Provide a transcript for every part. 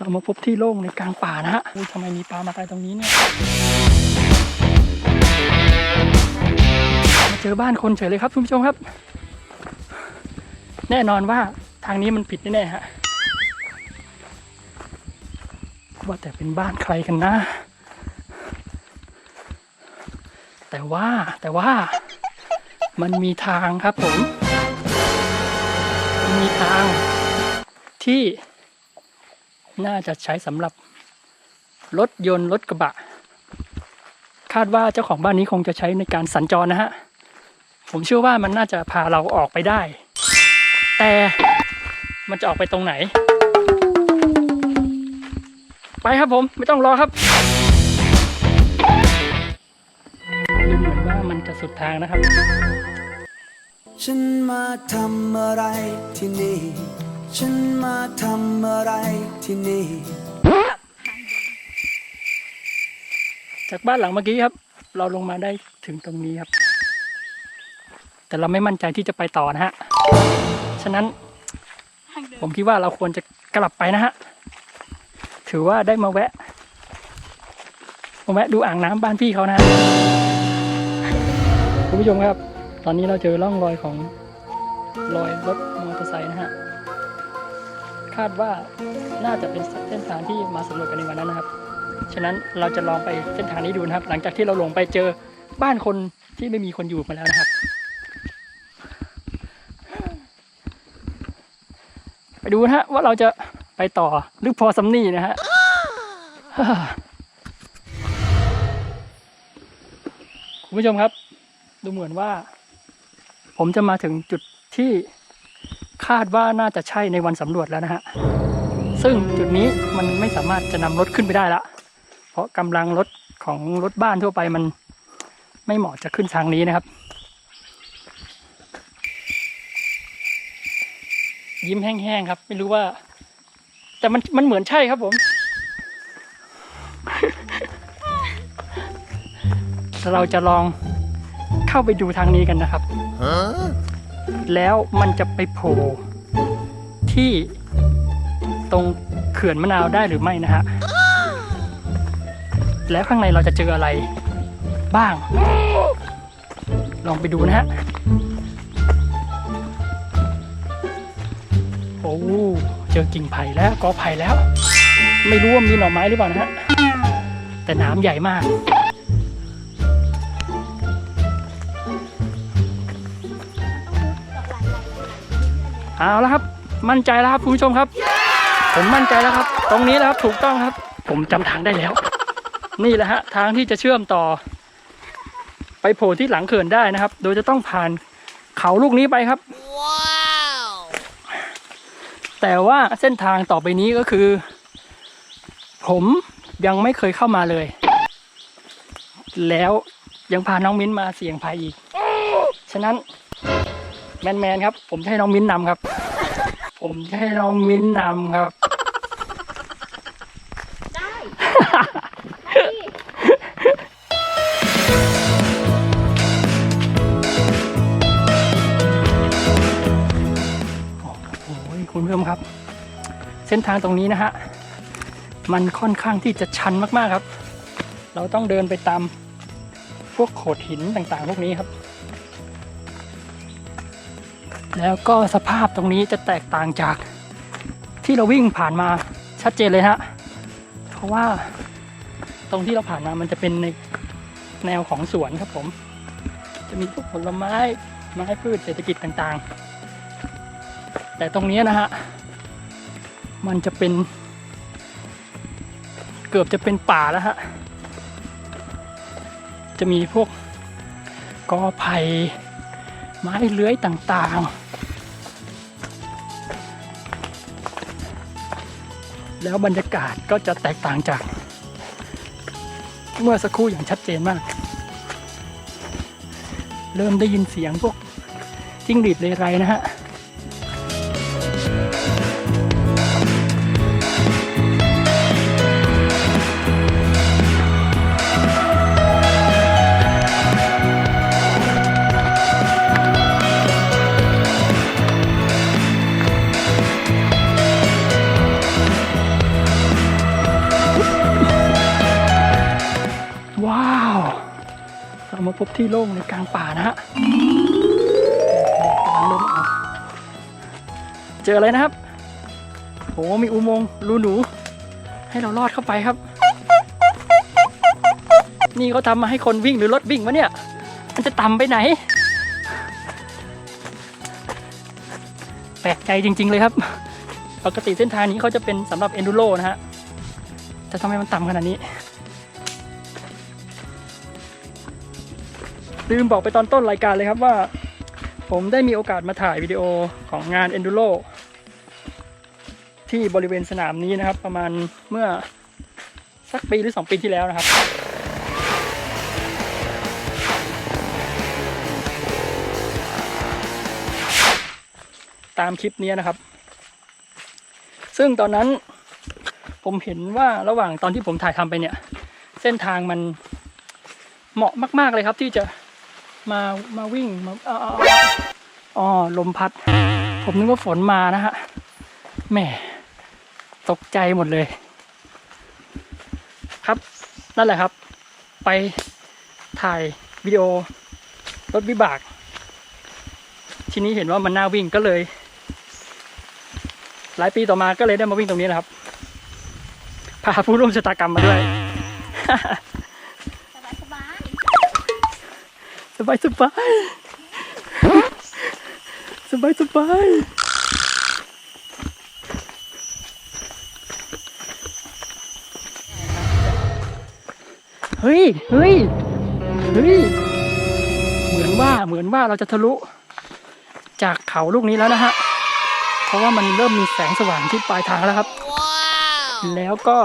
เรามาพบที่โล่งในกลางป่านะฮะทำไมมีปลามาตายตรงนี้เนี่ยมาเจอบ้านคนเฉยเลยครับคุณผู้ชมครับ แน่นอนว่าทางนี้มันผิดแน่ๆฮะว่าแต่เป็นบ้านใครกันนะ แต่ว่าแต่ว่ามันมีทางครับผม มีทางที่ น่าจะใช้สำหรับรถยนต์รถกระบะ คาดว่าเจ้าของบ้านนี้คงจะใช้ในการสัญจรนะฮะ ผมเชื่อว่ามันน่าจะพาเราออกไปได้ แต่มันจะออกไปตรงไหน ไปครับผมไม่ต้องรอครับดูเหมือนว่ามันจะสุดทางนะครับ ฉันมาทำอะไรที่นี่ ฉันมาทำอะไรที่นี่ จากบ้านหลังเมื่อกี้ครับ เราลงมาได้ถึงตรงนี้ครับ แต่เราไม่มั่นใจที่จะไปต่อนะฮะ ฉะนั้นผมคิดว่าเราควรจะกลับไปนะฮะ ถือว่าได้มาแวะมาแวะดูอ่างน้ำบ้านพี่เขานะฮะคุณผู้ชมครับ ตอนนี้เราเจอร่องรอยของรอยรถมอเตอร์ไซค์นะฮะ คาดว่าน่าจะเป็นเส้นทางที่มาสำรวจกันในวันนั้นนะครับ ฉะนั้นเราจะลองไปเส้นทางนี้ดูนะครับ หลังจากที่เราลงไปเจอบ้านคนที่ไม่มีคนอยู่มาแล้วนะครับ ไปดูนะฮะว่าเราจะไปต่อหรือพอสำนีนะฮะคุณผู้ชมครับ ดูเหมือนว่า ผมจะมาถึงจุดที่ คาดว่าน่าจะใช่ในวันสำรวจแล้วนะฮะ ซึ่งจุดนี้มันไม่สามารถจะนำรถขึ้นไปได้ละ เพราะกำลังรถของรถบ้านทั่วไปมันไม่เหมาะจะขึ้นทางนี้นะครับ ยิ้มแห้งๆครับ ไม่รู้ว่า แต่มันมันเหมือนใช่ครับผม เราจะลองเข้าไปดูทางนี้กันนะครับ แล้วมันจะไปโผล่ที่ตรงเขื่อนมะนาวได้หรือไม่นะฮะ แล้วข้างในเราจะเจออะไรบ้าง ลองไปดูนะฮะ โอ้เจอกิ่งไผ่แล้วกอไผ่แล้ว ไม่รู้ว่ามีหน่อไม้หรือเปล่านะฮะ แต่น้ำใหญ่มาก เอาแล้วครับ มั่นใจแล้วครับคุณผู้ชมครับ ผมมั่นใจแล้วครับ ตรงนี้แล้วครับถูกต้องครับ ผมจำทางได้แล้ว นี่แหละฮะทางที่จะเชื่อมต่อ ไปโผล่ที่หลังเขื่อนได้นะครับ โดยจะต้องผ่านเขาลูกนี้ไปครับแต่ว่าเส้นทางต่อไปนี้ก็คือ ผมยังไม่เคยเข้ามาเลย แล้วยังพาน้องมิ้นมาเสี่ยงภัยอีก ฉะนั้น แมนๆครับ ผมให้น้องมิ้นนำครับ ผมให้น้องมิ้นนำครับ ได้พี่โอ้ยคุณผู้ชมครับ เส้นทางตรงนี้นะฮะ มันค่อนข้างที่จะชันมากๆครับ เราต้องเดินไปตามพวกโขดหินต่างๆ พวกนี้ครับ แล้วก็สภาพตรงนี้จะแตกต่างจากที่เราวิ่งผ่านมาชัดเจนเลยฮะ เพราะว่าตรงที่เราผ่านมามันจะเป็นในแนวของสวนครับผม จะมีพวกผลไม้ไม้พืชเศรษฐกิจต่างๆ แต่ตรงนี้นะฮะ มันจะเป็น เกือบจะเป็นป่าแล้วฮะ จะมีพวกกอไผ่ ไม้เลื้อยต่างๆ แล้วบรรยากาศก็จะแตกต่างจาก เมื่อสักครู่อย่างชัดเจนมาก เริ่มได้ยินเสียงพวกจิ้งหรีดเลไรนะฮะ เรามาพบที่โล่งในกลางป่านะฮะกำลังเริ่มออกเจออะไรนะครับโอ้มีอุโมงค์รูหนู ให้เราลอดเข้าไปครับ นี่เขาทำมาให้คนวิ่งหรือรถวิ่งวะเนี่ย มันจะต่ำไปไหน แปลกใจจริง ๆ เลยครับปกติเส้นทางนี้เขาจะเป็นสำหรับเอนดูโรนะฮะแต่ทำไมมันต่ำขนาดนี้ ลืมบอกไปตอนต้นรายการเลยครับว่า ผมได้มีโอกาสมาถ่ายวิดีโอของงาน Enduro ที่บริเวณสนามนี้นะครับ ประมาณเมื่อสักปีหรือ 2 ปีที่แล้วนะครับ ตามคลิปนี้นะครับ ซึ่งตอนนั้นผมเห็นว่าระหว่างตอนที่ผมถ่ายทำไปเนี่ย เส้นทางมันเหมาะมาก ๆ เลยครับที่จะ มามาวิ่งมาอ๋ออ๋อลมพัด ผมนึกว่าฝนมานะฮะแหม่ตกใจหมดเลย ครับนั่นแหละครับ ไปถ่ายวิดีโอรถวิบาก ทีนี้เห็นว่ามันน่าวิ่งก็เลย หลายปีต่อมาก็เลยได้มาวิ่งตรงนี้นะครับพาผู้ร่วมชะตากรรมมาด้วย สบายสบาย สบายสบายสบายสบายเฮ้ยเฮ้ยเฮ้ยเหมือนว่าเหมือนว่าเราจะทะลุ จากเขาลูกนี้แล้วนะฮะ เพราะว่ามันเริ่มมีแสงสว่างที่ปลายทางแล้วครับ แล้วก็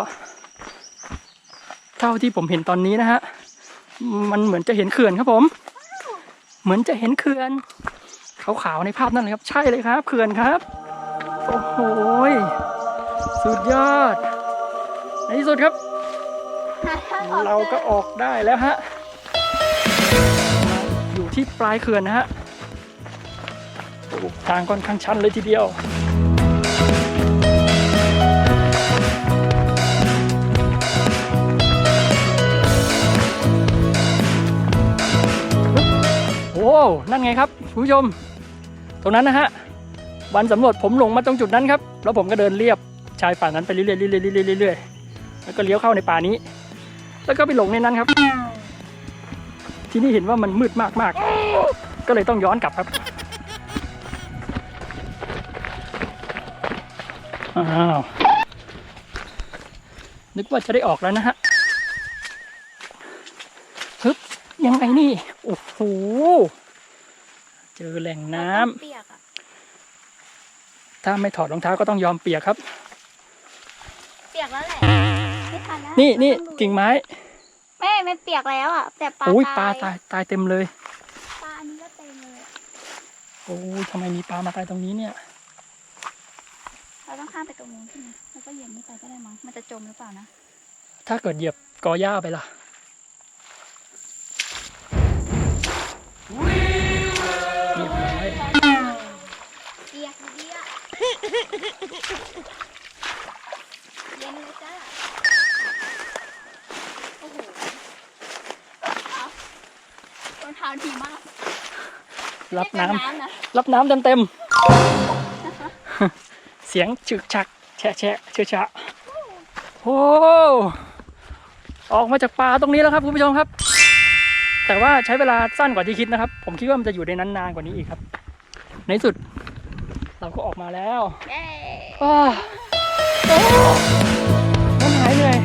เท่าที่ผมเห็นตอนนี้นะฮะ มันเหมือนจะเห็นเขื่อนครับผม เหมือนจะเห็นเขื่อนขาวๆในภาพนั่นเลยครับใช่เลยครับเขื่อนครับ โอ้โหยสุดยอด ในที่สุดครับ เราก็ออกได้แล้วฮะอยู่ที่ปลายเขื่อนนะฮะโอ้โหทางค่อนข้างชันเลยทีเดียว นั่นไงครับคุณผู้ชม ตรงนั้นนะฮะ วันสำรวจผมลงมาตรงจุดนั้นครับ แล้วผมก็เดินเรียบชายป่านั้นไปเรื่อยๆเรื่อยๆเรื่อยๆเรื่อยๆแล้วก็เลี้ยวเข้าในป่านี้ แล้วก็ไปหลงในนั้นครับ ที่นี่เห็นว่ามันมืดมากๆ ก็เลยต้องย้อนกลับครับอ้าวนึกว่าจะได้ออกแล้วนะฮะฮึบยังไงนี่ โอ้โห เจอแหล่งน้ำเปียกอะถ้าไม่ถอดรองเท้าก็ต้องยอมเปียกครับ เปียกแล้วแหละไม่ทันแล้วนี่นี่ต้องดูกิ่งไม้แม่ไม่เปียกแล้วอะแต่ปลาโอ้ยปตาลายตายตายเต็มเลย ปลาอันนี้ก็เต็มเลยอะโอ้ยทำไมมีปลามาตายตรงนี้เนี่ย เราต้องข้ามไปตรงนู้นใช่ไหมแล้วก็เหยียบนี้ไปก็ได้มั้งมันจะจมหรือเปล่านะถ้าเกิดเหยียบกอหญ้าไปล่ะเเย็นเลยจ้า โอ้โหเอารองเท้าดีมากรับน้ำไม่เป็นะรับน้ำเต็มเต็มๆ เสียงฉึกฉัก แฉะแฉะเชื่อชะโอ้ออกมาจากป่าตรงนี้แล้วครับคุณผู้ชมครับ แต่ว่าใช้เวลาสั้นกว่าที่คิดนะครับ ผมคิดว่ามันจะอยู่ในนั้นนานกว่านี้อีกครับ ในที่สุด เราก็ออกมาแล้วเย้อ้าวโอ้มันหายเหนื่อย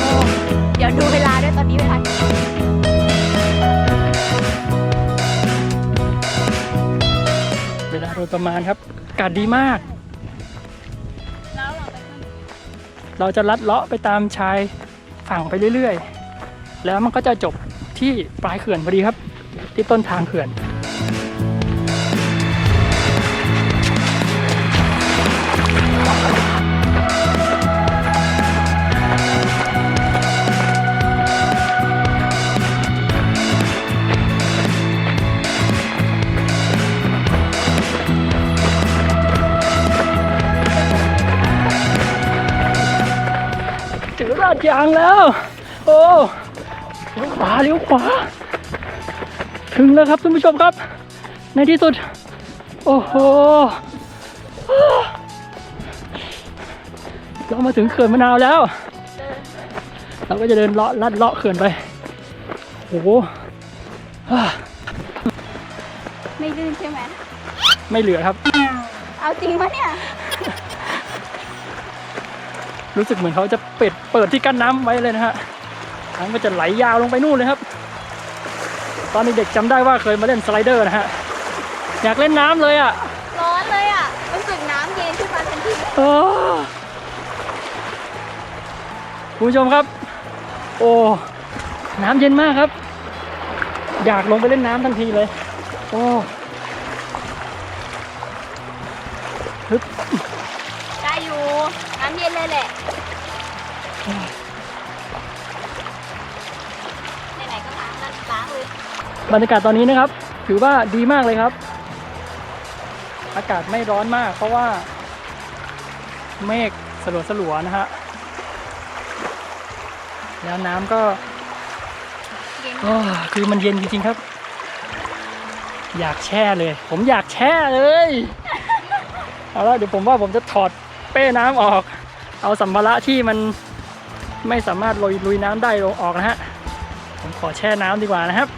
อ้าวเดี๋ยวดูเวลาด้วยตอนนี้เวลาเวลาโดยประมาณครับอากาศดีมากแล้วเราไปข้างเราจะลัดเลาะไปตามชายฝั่งไปเรื่อยๆ แล้วมันก็จะจบที่ปลายเขื่อนพอดีครับ ที่ต้นทางเขื่อน ดยางแล้ว โอ้เลี้ยวขวาเลี้ยวขวา ถึงแล้วครับท่านผู้ชมครับ ในที่สุด โอ้โห เรามาถึงเขื่อนมะนาวแล้ว เราก็จะเดินเลาะลัดเลาะเขื่อนไป โอ้โหอ่าไม่ลื่นใช่ไหม ไม่เหลือครับ เอาจริงปะเนี่ย รู้สึกเหมือนเขาจะเปิดเปิดที่กั้นน้ำไว้เลยนะฮะน้ำก็จะไหลยาวลงไปนู่นเลยครับ ตอนเด็กๆจำได้ว่าเคยมาเล่นสไลเดอร์นะฮะอยากเล่นน้ำเลยอะร้อนเลยอะรู้สึกน้ำเย็นขึ้นมาทันทีเออคุณผู้ชมครับ โอ้น้ำเย็นมากครับ อยากลงไปเล่นน้ำทันทีเลย โอ้ บรรยากาศตอนนี้นะครับ ถือว่าดีมากเลยครับ อากาศไม่ร้อนมาก เพราะว่า เมฆสลัวสลัวนะฮะแล้วน้ำก็คือมันเย็นจริงๆครับ อยากแช่เลย ผมอยากแช่เลยเอาละเดี๋ยวผมว่าผมจะถอดเป้น้ำออก เอาสัมภาระที่มันไม่สามารถลุยลุยน้ำได้ลงออกนะฮะผมขอแช่น้ำดีกว่านะครับ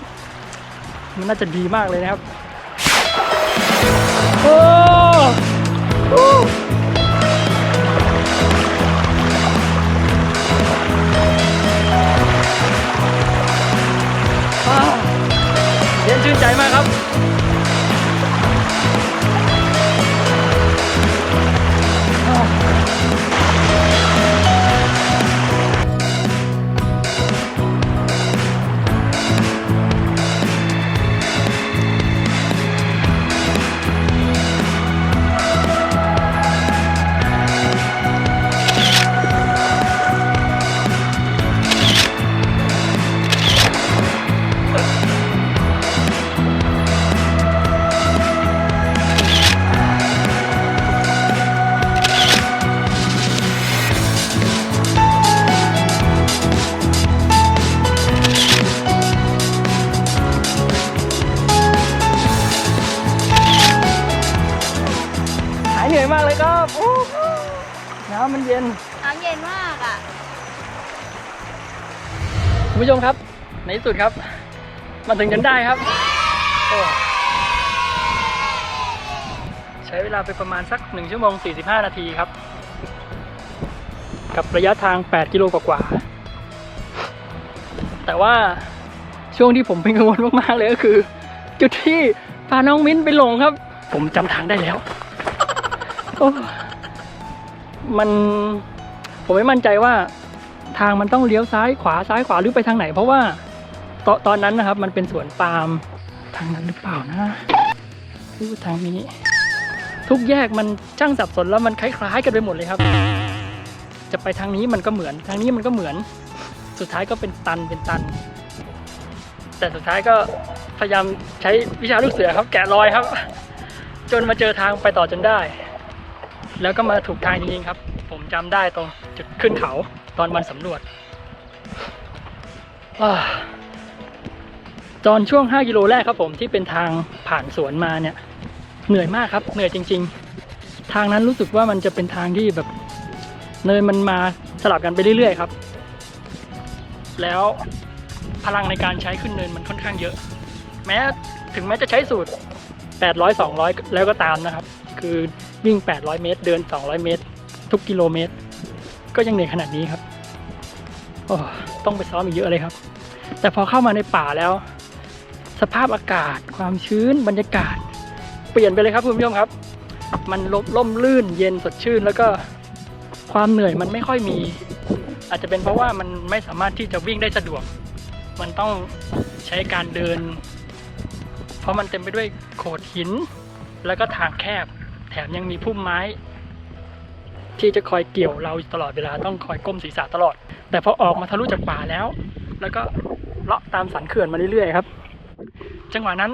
มันน่าจะดีมากเลยนะครับโอ้เย็นชื่นใจมากครับายเหนื่อยมากเลยครับโอ้น้ำมันเย็น น้ำเย็นมากอะคุณผู้ชมครับ ในที่สุดครับ มาถึงจนได้ครับโอ้ใช้เวลาไปประมาณสัก 1 ชั่วโมง 45 นาทีครับ กับระยะทาง 8 กิโลกว่าๆแต่ว่าช่วงที่ผมเป็นกังวลมากๆเลยก็คือ จุดที่พาน้องมิ้นไปหลงครับ ผมจำทางได้แล้วโอ้ มันผมไม่มั่นใจว่าทางมันต้องเลี้ยวซ้ายขวาซ้ายขวาหรือไปทางไหน เพราะว่าตตอนนั้นนะครับ มันเป็นสวนปาล์มทางนั้นหรือเปล่านะหรือว่ทางนี้ ทุกแยกมันช่างสับสนแล้วมันคล้ายๆกันไปหมดเลยครับ จะไปทางนี้มันก็เหมือน ทางนี้มันก็เหมือน สุดท้ายก็เป็นตันเป็นตัน แต่สุดท้ายก็พยายามใช้วิชาลูกเสือครับ แกะรอยครับ จนมาเจอทางไปต่อจนได้ แล้วก็มาถูกทางจริงๆครับ ผมจำได้ตรงจุดขึ้นเขาตอนวันสำรวจตอนช่วง 5 กิโลแรกครับผมที่เป็นทางผ่านสวนมาเนี่ย เหนื่อยมากครับ เหนื่อยจริง ๆ ทางนั้นรู้สึกว่ามันจะเป็นทางที่แบบ เนินมันมาสลับกันไปเรื่อยๆครับ แล้วพลังในการใช้ขึ้นเนินมันค่อนข้างเยอะ แม้ถึงแม้จะใช้สูตร 800 200 แล้วก็ตามนะครับ คือ วิ่ง 800 เมตร เดิน 200 เมตร ทุกกิโลเมตร ก็ยังเหนื่อยขนาดนี้ครับโอ้ต้องไปซ้อมอีกเยอะเลยครับ แต่พอเข้ามาในป่าแล้ว สภาพอากาศ ความชื้นบรรยากาศ เปลี่ยนไปเลยครับคุณผู้ชมครับ มันลมล่มลื่นเย็นสดชื่น แล้วก็ความเหนื่อยมันไม่ค่อยมี อาจจะเป็นเพราะว่ามันไม่สามารถที่จะวิ่งได้สะดวก มันต้องใช้การเดิน เพราะมันเต็มไปด้วยโขดหิน แล้วก็ทางแคบ แถมยังมีพุ่มไม้ ที่จะคอยเกี่ยวเราตลอดเวลาต้องคอยก้มศีรษะตลอด แต่พอออกมาทะลุจากป่าแล้ว แล้วก็เลาะตามสันเขื่อนมาเรื่อยๆครับ จังหวะนั้น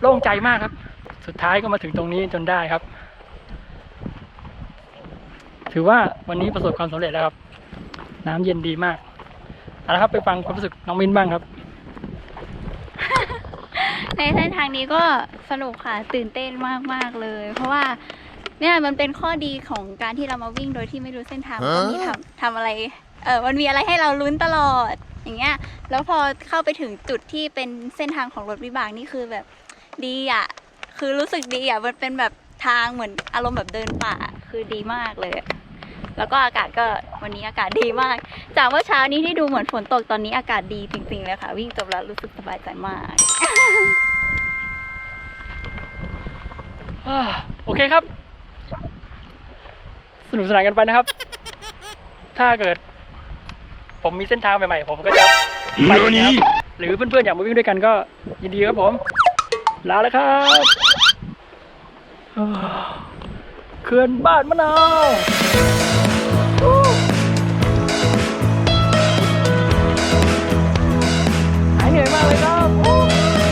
โล่งใจมากครับ สุดท้ายก็มาถึงตรงนี้จนได้ครับ ถือว่าวันนี้ประสบความสำเร็จแล้วครับ น้ำเย็นดีมากเอาละครับไปฟังความรู้สึกน้องมินบ้างครับ ในเส้นทางนี้ก็สนุกค่ะตื่นเต้นมากๆเลย เพราะว่าเนี่ยมันเป็นข้อดีของการที่เรามาวิ่งโดยที่ไม่รู้เส้นทางมันก็มีทำทำอะไรเออมันมีอะไรให้เราลุ้นตลอดอย่างเงี้ย แล้วพอเข้าไปถึงจุดที่เป็นเส้นทางของรถวิบากนี่คือแบบดีอะคือรู้สึกดีอะมันเป็นแบบทางเหมือนอารมณ์แบบเดินป่าคือดีมากเลยอะ แล้วก็อากาศก็วันนี้อากาศดีมาก จากเมื่อเช้านี้ที่ดูเหมือนฝนตกตอนนี้อากาศดีจริงๆเลยค่ะ วิ่งจบแล้วรู้สึกสบายใจมากอ่าโอเคครับ สนุกสนานกันไปนะครับ ถ้าเกิด ผมมีเส้นทางใหม่ๆ ผมก็จะไปนะครับหรือเพื่อนๆอยากมาวิ่งด้วยกันก็ยินดีครับผม ลาแล้วครับอ่าเขื่อนบ้านมะนาว Nhảy!